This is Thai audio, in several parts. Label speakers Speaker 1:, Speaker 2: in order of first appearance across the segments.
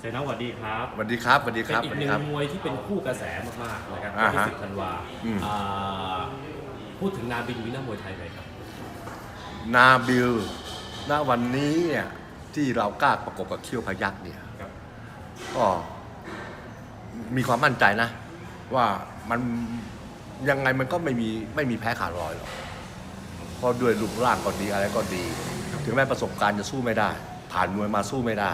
Speaker 1: เซน้องสวัสดีครับ
Speaker 2: สวัสดีครับสวัสดีค
Speaker 1: เป็น
Speaker 2: รับ
Speaker 1: อี
Speaker 2: ส
Speaker 1: ก
Speaker 2: วัส
Speaker 1: ห
Speaker 2: ดี
Speaker 1: นึ่ง
Speaker 2: ครับ
Speaker 1: มวยที่เป็นคู่กระแสมากๆนะครับ
Speaker 2: อ่า
Speaker 1: ที่
Speaker 2: ฮะ
Speaker 1: สิบธันวา
Speaker 2: อืม
Speaker 1: อ่าพูดถึงนาบินวินามวยไทยเลยครับ
Speaker 2: นาบิลณวันนี้เนี่ยที่เรากล้าประกบกับเขี้ยวพยักเนี่ย
Speaker 1: ครับ
Speaker 2: ก็มีความมั่นใจนะ ว่ามันยังไงมันก็ไม่มีไม่มีแพ้ขาดลอยหรอกเพราะด้วยรูปร่างก็ดีอะไรก็ดี ถึงแม้ประสบการณ์จะสู้ไม่ได้ ผ่านมวยมาสู้ไม่ได้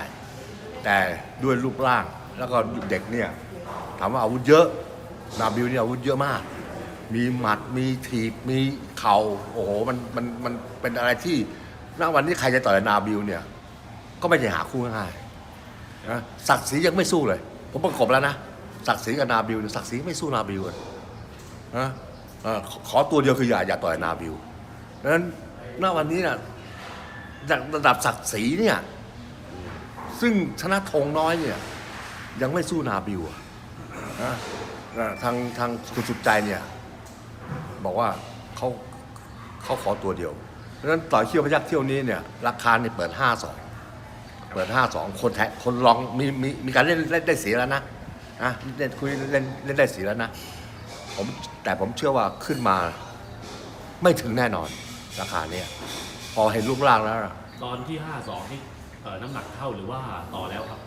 Speaker 2: แต่ด้วยรูปร่าง แล้วก็เด็กเนี่ยถามว่าอาวุธเยอะนาบิลเนี่ยอาวุธเยอะมาก มีหมัดมีถีบมีเข่าโอ้โหมันมันมันเป็นอะไรที่ณวันนี้ใครจะต่อยนาบิลเนี่ย ก็ไม่ใช่หาคู่ง่ายนะศักดิ์ศรียังไม่สู้เลย ผมประกบแล้วนะศักดิ์ศรีกับนาบิลเนี่ยศักดิ์ศรีไม่สู้นาบิลเลยนะขอขอตัวเดียวคืออย่าอย่าต่อยนาบิลดังนั้นณวันนี้นะระดับศักดิ์ศรีเนี่ย ซึ่งชนะธงน้อยเนี่ย ยังไม่สู้นาบิลอะนะนะทางทางคุณสุดใจเนี่ย บอกว่าเขาเขาขอตัวเดียวดังนั้นต่อยเที่ยวพยักเที่ยวนี้เนี่ย ราคาเนี่ยเปิดห้าสองเปิดห้าสองคนแทะคนลองมีมีมีการเล่นเล่นได้เสียแล้วนะนะเล่นคุยเล่นเล่นได้เสียแล้วนะผมแต่ผมเชื่อว่าขึ้นมาไม่ถึงแน่นอน ราคาเนี่ยพอเห็นรูปร่างแล้วอะ
Speaker 1: ตอนที่5-2นี่เอ่อน้ำหนักเท่าหรือว่าต่อแล้วครับ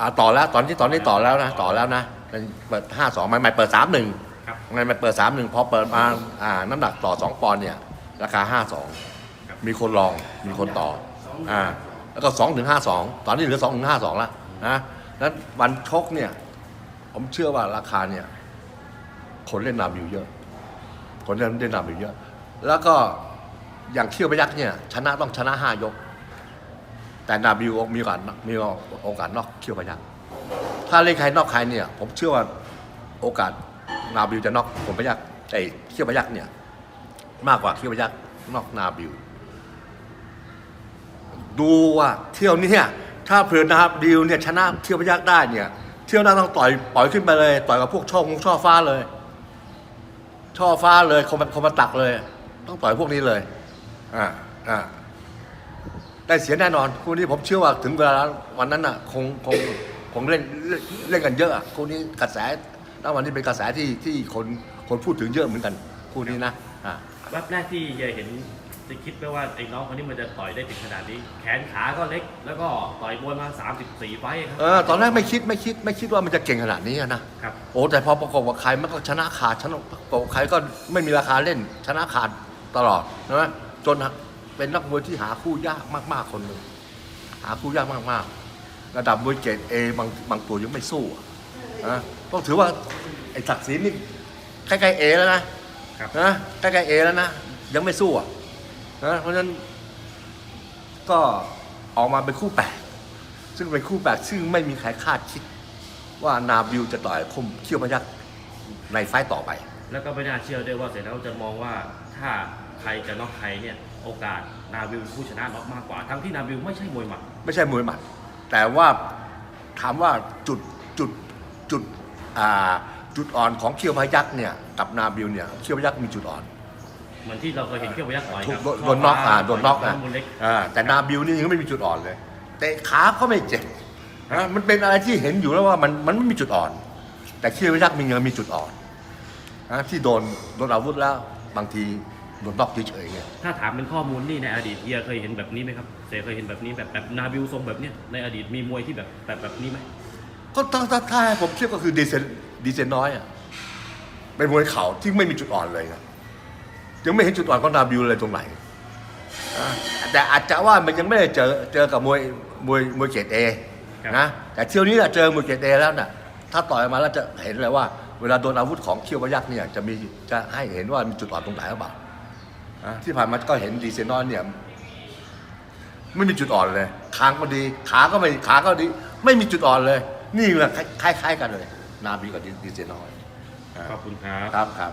Speaker 2: อ่าต่อแล้วตอนที่ตอนนี้ต่อแล้วนะต่อแล้วนะเป็นเปิดห้าสองใหม่ๆเปิดสามหนึ่ง
Speaker 1: ครับ
Speaker 2: ใหม่ๆเปิดสามหนึ่งพอเปิดมาอ่าน้ำหนักต่อสองปอนด์เนี่ยราคาห้าสอง
Speaker 1: ครับ
Speaker 2: มีคนลองมีคนต่ออ่าแล้วก็สองถึงห้าสองตอนนี้เหลือสองถึงห้าสองแล้วนะนั้นวันชกเนี่ย ผมเชื่อว่าราคาเนี่ย คนเล่นนำอยู่เยอะ คนเล่นเล่นนำอยู่เยอะ แล้วก็อย่างเขี้ยวพยักษ์เนี่ย ชนะต้องชนะห้ายก แต่นาบิวมีโอกาสมีโอกาสนอกเขี้ยวพยักถ้าเล่นใครนอกใครเนี่ย ผมเชื่อว่าโอกาสนาบิวจะนอกผมพยักไอ้เขี้ยวพยักเนี่ย มากกว่าเขี้ยวพยักนอกนาบิว ดูว่าเที่ยวนี้เนี่ยถ้าเผื่อนาบิวเนี่ยชนะเที่ยวพยักได้เนี่ย เที่ยวหน้าต้องต่อยปล่อยขึ้นไปเลย ต่อยกับพวกช่องช่อฟ้าเลย ช่อฟ้าเลยคอมคอมาตักเลย ต้องต่อยพวกนี้เลย อ่าอ่า ได้เสียแน่นอนคู่นี้ผมเชื่อว่าถึงเวลาวันนั้นน่ะคงคงคงเล่นเล่นเล่นกันเยอะอะคู่นี้กระแสณวันนี้เป็นกระแสที่ที่คนคนพูดถึงเยอะเหมือนกันคู่นี้นะอ่า
Speaker 1: แวบแรกที่เฮียเห็นจะคิดไหมว่าไอ้น้องคนนี้มันจะต่อยได้ถึงขนาดนี้ แขนขาก็เล็ก แล้วก็ต่อยมวยมา 34 ไฟต์ครั
Speaker 2: เออตอนแรกไม่คิดไม่คิดไม่คิดว่ามันจะเก่งขนาดนี้อะนะครับโอ้แต่พอประกบกับใครมันก็ชนะขาดชนะประกบกับใครก็ไม่มีราคาเล่นชนะขาดตลอดนะจน เป็นนักมวยที่หาคู่ยากมาก ๆ คนหนึ่ง หาคู่ยากมาก ๆ ระดับมวยเกรดเอบางบางตัวยังไม่สู้อะนะต้องถือว่าไอ้ศักดิ์ศรีนี่ใกล้ๆเอแล้วนะครับ นะใกล้ๆเอแล้วนะยังไม่สู้อะนะเพราะฉะนั้นก็ออกมาเป็นคู่แปดซึ่งเป็นคู่แปดซึ่งไม่มีใครคาดคิด ว่านาบิวจะต่อยคมเขี้ยวพยักษ์ในไฟต์ต่อไป
Speaker 1: แล้วก็ไม่น่าเชื่อด้วยว่าเสร็จแล้วจะมองว่าถ้าใครจะน็อกใครเนี่ย โอกาสนาวิลเป็นผู้ชนะน็อกมากกว่า ทั้งที่นาวิลไม่ใช่มวยหมัด
Speaker 2: ไม่ใช่มวยหมัด แต่ว่าถามว่าจุดจุดจุดอ่าจุดอ่อนของเขี้ยวพยักษ์เนี่ยกับนาบิวเนี่ยเขี้ยวพยักษ์มีจุดอ่อน
Speaker 1: เหมือนที่เราเคยเห็นเขี้ยวพยักษ์ต่อย
Speaker 2: ถู
Speaker 1: กั
Speaker 2: ก
Speaker 1: บ
Speaker 2: โดนโดนน็อกอ่าโดนน็อกอะ
Speaker 1: มูลเล็ก
Speaker 2: อ่าแต่นาบิวนี่ยังไม่มีจุดอ่อนเลยเตะขาก็ไม่เจ็บนะมันเป็นอะไรที่เห็นอยู่แล้วว่ามันมันไม่มีจุดอ่อน แต่เขี้ยวพยักษ์มียังมีจุดอ่อนนะที่โดนโดนอาวุธแล้วบางที โดนน็อกเฉยๆเนี่ย
Speaker 1: ถ้าถามเป็นข้อมูลนี่ในอดีตเฮียเคยเห็นแบบนี้ไหมครับเสเคยเห็นแบบนี้แบบแบบนาบิลทรงแบบเนี้ยในอดีตมีมวยที่แบบแบบแบบนี้ไหม
Speaker 2: ก็ถ้าถ้าถ้าให้ผมเทียบก็คือดีเซนดีเซนน้อยอะเป็นมวยเข่าที่ไม่มีจุดอ่อนเลยนะยังไม่เห็นจุดอ่อนของนาบิวเลยตรงไหนอ่าแต่อาจจะว่ามันยังไม่ได้เจอเจอกับมวยมวยมวยเกรดเอนะแต่เที่ยวนี้อะเจอมวยเกรดเอแล้วน่ะถ้าต่อยมาแล้วจะเห็นเลยว่า เวลาโดนอาวุธของเขี้ยวพยักษ์เนี่ยจะมีจะให้เห็นว่ามีจุดอ่อนตรงไหนหรือเปล่าอะ ที่ผ่านมาก็เห็นดีเซนน้อยเนี่ยไม่มีจุดอ่อนเลยคางก็ดี ขาก็ไม่ขาก็ดี ไม่มีจุดอ่อนเลย นี่แหละคล้ายๆกันเลย นาบีกับดีเจน้อย
Speaker 1: ขอบคุณครับ
Speaker 2: ครับครับ